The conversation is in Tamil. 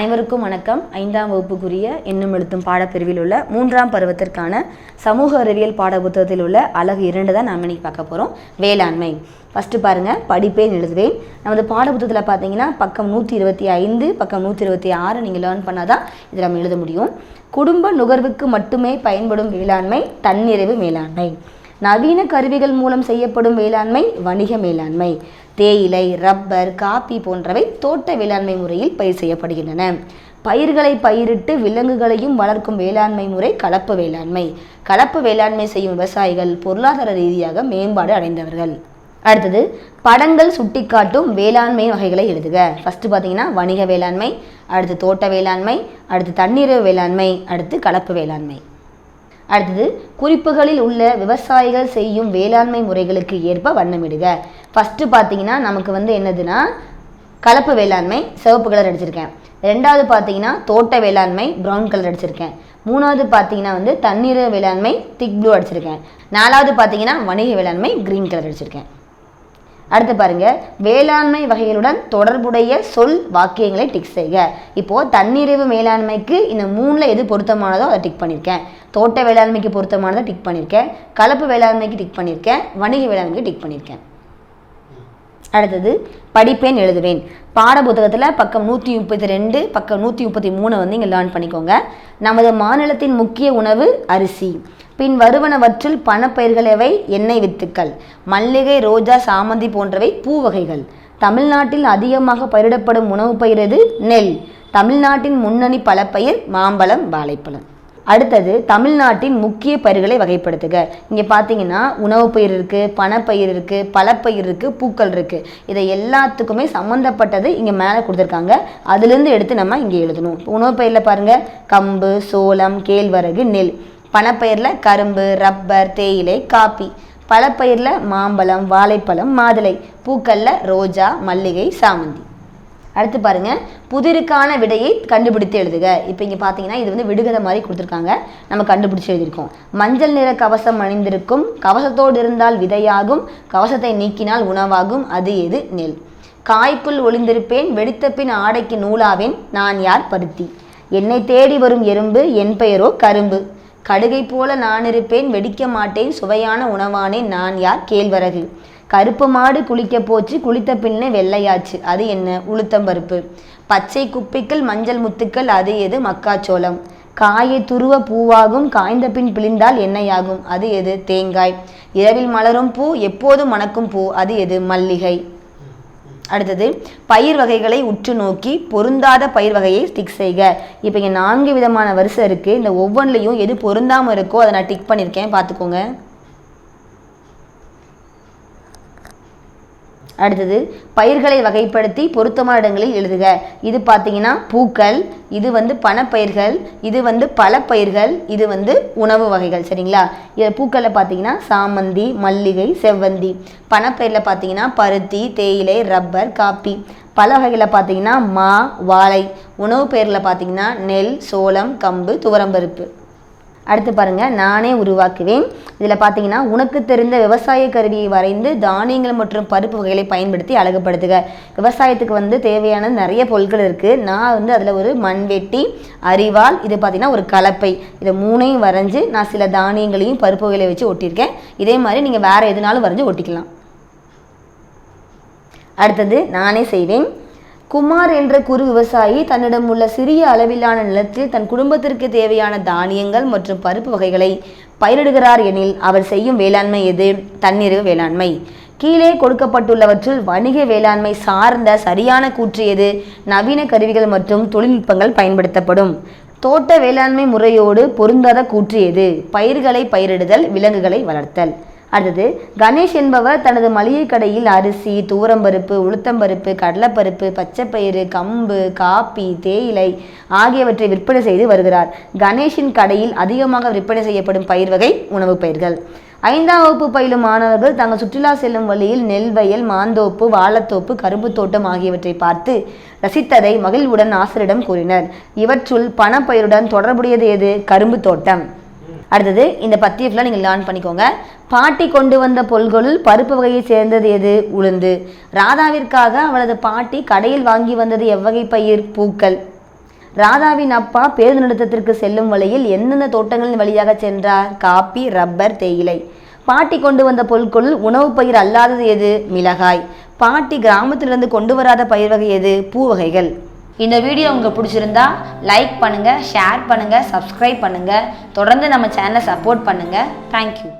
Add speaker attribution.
Speaker 1: அனைவருக்கும் வணக்கம். ஐந்தாம் வகுப்புக்குரிய எண்ணும் எழுத்தும் பாடப்பிரிவில் உள்ள மூன்றாம் பருவத்திற்கான சமூக அறிவியல் பாட புத்தகத்தில் உள்ள அழகு இரண்டு தான் நாம் இன்னைக்கு பார்க்க போகிறோம் வேளாண்மை. ஃபஸ்ட்டு பாருங்கள் படிப்பேன் எழுதுவேன். நமது பாடப்புத்தகத்தில் பார்த்தீங்கன்னா பக்கம் நூற்றி இருபத்தி ஐந்து பக்கம் நூற்றி இருபத்தி ஆறு நீங்கள் லேர்ன் பண்ணால் தான் இதை நம்ம எழுத முடியும். குடும்ப நுகர்வுக்கு மட்டுமே பயன்படும் வேளாண்மை தன்னிறைவு மேலாண்மை. நவீன கருவிகள் மூலம் செய்யப்படும் வேளாண்மை வணிக மேலாண்மை. தேயிலை ரப்பர் காபி போன்றவை தோட்ட வேளாண்மை முறையில் பயிர் செய்யப்படுகின்றன. பயிர்களை பயிரிட்டு விலங்குகளையும் வளர்க்கும் வேளாண்மை முறை கலப்பு வேளாண்மை. கலப்பு வேளாண்மை செய்யும் விவசாயிகள் பொருளாதார ரீதியாக மேம்பாடு அடைந்தவர்கள். அடுத்தது படங்கள் சுட்டிக்காட்டும் வேளாண்மை வகைகளை எழுதுக. ஃபஸ்ட்டு பார்த்தீங்கன்னா வணிக வேளாண்மை அடுத்து தோட்ட வேளாண்மை அடுத்து தண்ணீர் வேளாண்மை அடுத்து கலப்பு வேளாண்மை. அடுத்தது குறிப்புகளில் உள்ள விவசாயிகள் செய்யும் வேளாண்மை முறைகளுக்கு ஏற்ப வண்ணமிடுக. ஃபஸ்ட்டு பார்த்தீங்கன்னா நமக்கு வந்து என்னதுன்னா கலப்பு வேளாண்மை சிவப்பு கலர் அடிச்சிருக்கேன். ரெண்டாவது பார்த்தீங்கன்னா தோட்ட வேளாண்மை ப்ரௌன் கலர் அடிச்சிருக்கேன். மூணாவது பார்த்தீங்கன்னா வந்து தண்ணீர் வேளாண்மை திக் ப்ளூ அடிச்சிருக்கேன். நாலாவது பார்த்தீங்கன்னா வணிக வேளாண்மை க்ரீன் கலர் அடிச்சிருக்கேன். அடுத்து பாருங்க வேளாண்மை வகைகளுடன் தொடர்புடைய சொல் வாக்கியங்களை டிக் செய்க. இப்போ தன்னிறைவு மேலாண்மைக்கு இந்த மூணுல எது பொருத்தமானதோ அதை டிக் பண்ணியிருக்கேன் தோட்ட வேளாண்மைக்கு பொருத்தமானதை டிக் பண்ணியிருக்கேன் கலப்பு வேளாண்மைக்கு டிக் பண்ணியிருக்கேன் வணிக வேளாண்மைக்கு டிக் பண்ணியிருக்கேன் அடுத்தது படிப்பேன் எழுதுவேன். பாட புத்தகத்தில் பக்கம் நூற்றி முப்பத்தி ரெண்டு பக்கம் நூற்றி முப்பத்தி மூணு வந்து இங்கே லேர்ன் பண்ணிக்கோங்க. நமது மாநிலத்தின் முக்கிய உணவு அரிசி. பின் வருவனவற்றில் பணப்பயிர்களவை எண்ணெய் வித்துக்கள் மல்லிகை ரோஜா சாமந்தி போன்றவை பூ வகைகள் தமிழ்நாட்டில் அதிகமாக பயிரிடப்படும் உணவு பயிர் எது? நெல். தமிழ்நாட்டின் முன்னணி பழப்பயிர் மாம்பழம் வாழைப்பழம். அடுத்தது தமிழ்நாட்டின் முக்கிய பயிர்களை வகைப்படுத்துக. இங்கே பார்த்தீங்கன்னா உணவு பயிர் இருக்குது பணப்பயிர் இருக்குது பழப்பயிர் இருக்குது பூக்கள் இருக்குது இதை எல்லாத்துக்குமே சம்மந்தப்பட்டது இங்கே மேலே கொடுத்துருக்காங்க. அதுலேருந்து எடுத்து நம்ம இங்கே எழுதணும். உணவு பயிரில் பாருங்கள் கம்பு சோளம் கேழ்வரகு நெல். பணப்பயிரில் கரும்பு ரப்பர் தேயிலை காப்பி. பழப்பயிரில் மாம்பழம் வாழைப்பழம் மாதுளை. பூக்களில் ரோஜா மல்லிகை சாமந்தி. அடுத்து பாருங்க புதிருக்கான விடையை கண்டுபிடித்து எழுதுக. இப்போ இங்கே பார்த்தீங்கன்னா இது வந்து விடுகதை மாதிரி கொடுத்துருக்காங்க. நம்ம கண்டுபிடிச்சு எழுதியிருக்கோம். மஞ்சள் நிற கவசம் அணிந்திருக்கும். கவசத்தோடு இருந்தால் விதையாகும். கவசத்தை நீக்கினால் உணவாகும். அது எது? நெல். காய்க்குள் ஒளிந்திருப்பேன். வெடித்த பின் ஆடைக்கு நூலாவேன். நான் யார் பருத்தி? என்னை தேடி வரும் எறும்பு என் பெயரோ கரும்பு. கடுகை போல நான் இருப்பேன் வெடிக்க மாட்டேன் சுவையான உணவானேன் நான் யார்? கேழ்வரகு. கருப்பு மாடு குளிக்க போச்சு குளித்த பின்னே வெள்ளையாச்சு. அது என்ன? உளுத்தம்பருப்பு பச்சை குப்பைகள் மஞ்சள் முத்துக்கள் அது எது? மக்காச்சோளம். காயை துருவ பூவாகும் காய்ந்த பின் பிழிந்தால் எண்ணெயாகும். அது எது? தேங்காய். இரவில் மலரும் பூ எப்போதும் மணக்கும் பூ. அது எது? மல்லிகை. அடுத்தது பயிர் வகைகளை உற்று நோக்கி பொருந்தாத பயிர் வகையை டிக் செய்க. இப்போ இங்கே நான்கு விதமான வரிசை இருக்குது இந்த ஒவ்வொன்றிலையும் எது பொருந்தாமல் இருக்கோ அதை நான் டிக் பண்ணியிருக்கேன். பார்த்துக்கோங்க. அடுத்தது பயிர்களை வகைப்படுத்தி பொருத்தமான இடங்களில் எழுதுக. இது பார்த்தீங்கன்னா பூக்கள் இது வந்து பணப்பயிர்கள் இது வந்து பழப்பயிர்கள் இது வந்து உணவு வகைகள் சரிங்களா? இதில் பூக்களில் பார்த்தீங்கன்னா சாமந்தி மல்லிகை செவ்வந்தி. பணப்பயிரில் பார்த்தீங்கன்னா பருத்தி தேயிலை ரப்பர் காப்பி. பல வகைகளில் பார்த்தீங்கன்னா மா வாழை. உணவு பெயரில் பார்த்தீங்கன்னா நெல் சோளம் கம்பு துவரம்பருப்பு அடுத்து பாருங்கள் நானே உருவாக்குவேன். இதில் பார்த்தீங்கன்னா உனக்கு தெரிந்த விவசாய கருவியை வரைந்து தானியங்கள் மற்றும் பருப்பு வகைகளை பயன்படுத்தி அழகுபடுத்துக. விவசாயத்துக்கு வந்து தேவையான நிறைய பொருட்கள் இருக்குது நான் வந்து அதில் ஒரு மண்வெட்டி அரிவாள் இது பார்த்தீங்கன்னா ஒரு கலப்பை. இதை மூணையும் வரைஞ்சி நான் சில தானியங்களையும் பருப்பு வகைகளை வச்சு ஒட்டியிருக்கேன். இதே மாதிரி நீங்கள் வேறு எதுனாலும் வரைஞ்சி ஒட்டிக்கலாம். அடுத்தது நானே செய்வேன். குமார் என்ற குறு விவசாயி தன்னிடம் உள்ள சிறிய அளவிலான நிலத்தில் தன் குடும்பத்திற்கு தேவையான தானியங்கள் மற்றும் பருப்பு வகைகளை பயிரிடுகிறார் எனில் அவர் செய்யும் வேளாண்மை எது? தன்னிறைவு வேளாண்மை. கீழே கொடுக்கப்பட்டுள்ளவற்றுள் வணிக வேளாண்மை சார்ந்த சரியான கூற்று எது? நவீன கருவிகள் மற்றும் தொழில்நுட்பங்கள் பயன்படுத்தப்படும். தோட்ட வேளாண்மை முறையோடு பொருந்தாத கூற்று எது? பயிர்களை பயிரிடுதல் விலங்குகளை வளர்த்தல். அடுத்தது கணேஷ் என்பவர் தனது மளிகை கடையில் அரிசி தூரம்பருப்பு உளுத்தம்பருப்பு கடலைப்பருப்பு பச்சைப்பயிறு கம்பு காப்பி தேயிலை ஆகியவற்றை விற்பனை செய்து வருகிறார். கணேஷின் கடையில் அதிகமாக விற்பனை செய்யப்படும் பயிர் வகை உணவுப் பயிர்கள். ஐந்தாம் வகுப்பு பயிலும் மாணவர்கள் தங்கள் சுற்றுலா செல்லும் வழியில் நெல் வயல் மாந்தோப்பு வாழத்தோப்பு கரும்பு தோட்டம் ஆகியவற்றை பார்த்து ரசித்ததை மகிழ்வுடன் ஆசிரியரிடம் கூறினர். இவற்றுள் பணப்பயிருடன் தொடர்புடையது எது கரும்பு தோட்டம். அடுத்தது இந்த பத்தியை ஃபுல்லாக நீங்கள் லேர்ன் பண்ணிக்கோங்க. பாட்டி கொண்டு வந்த பொருள்களுள் பருப்பு வகையை சேர்ந்தது எது? உளுந்து. ராதாவிற்காக அவளது பாட்டி கடையில் வாங்கி வந்தது எவ்வகை பயிர்? பூக்கள். ராதாவின் அப்பா பேருந்து நிறுத்தத்திற்கு செல்லும் வழியில் எந்தெந்த தோட்டங்களின் வழியாக சென்றார்? காப்பி ரப்பர் தேயிலை. பாட்டி கொண்டு வந்த பொருட்களுள் உணவுப் பயிர் அல்லாதது எது? மிளகாய். பாட்டி கிராமத்திலிருந்து கொண்டு வராத பயிர் வகை எது? பூ வகைகள். இந்த வீடியோ உங்களுக்கு பிடிச்சிருந்தா லைக் பண்ணுங்கள் ஷேர் பண்ணுங்கள் சப்ஸ்கிரைப் பண்ணுங்கள் தொடர்ந்து நம்ம சேனலை சப்போர்ட் பண்ணுங்கள் தேங்க்யூ